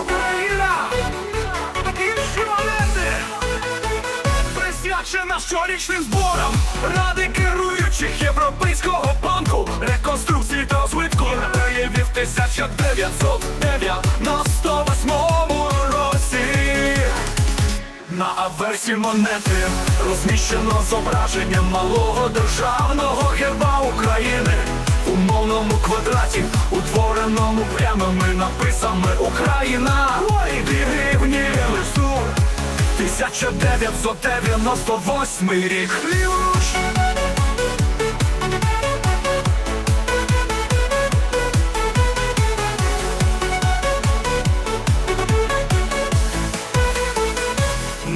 Україна! Інші монети! Присвячена щорічним зборам Ради керуючих Європейського банку Реконструкції та розвитку Проявів 1998 на аверсі монети. Розміщено зображення малого державного герба України. У мовному квадраті, утвореному прямими написами Україна дві гривні. Листу 1998 рік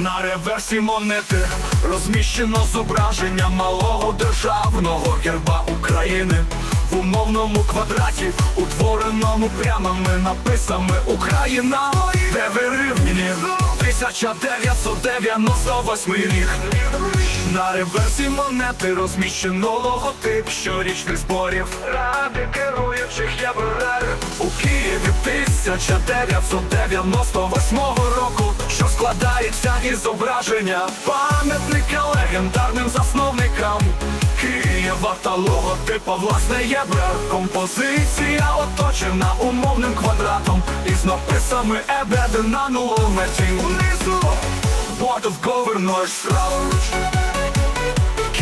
На реверсі монети. Розміщено зображення малого державного герба України. В умовному квадраті, утвореному прямими написами Україна, де вирівняні 1998 рік. На реверсі монети розміщено логотип щорічних зборів. Ради керуючих єврер у Києві 1998 року, що складається із зображення. Пам'ятника легендарним засновникам. Києва та логотипа власне євро Композиція оточена умовним квадратом із написами ЕБД на меті Унизу. Board of Governors праворуч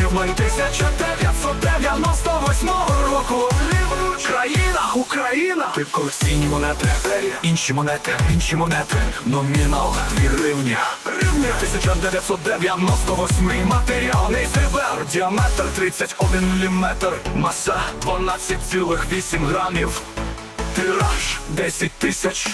Ківлен 1998 року. Країна, Україна Ти колекційні монети, інші монети, інші монети. Номінал 2 гривні. Гривні 1998 Матеріальний север Діаметр 31 мм Маса 12,8 грамів. Тираж 10 тисяч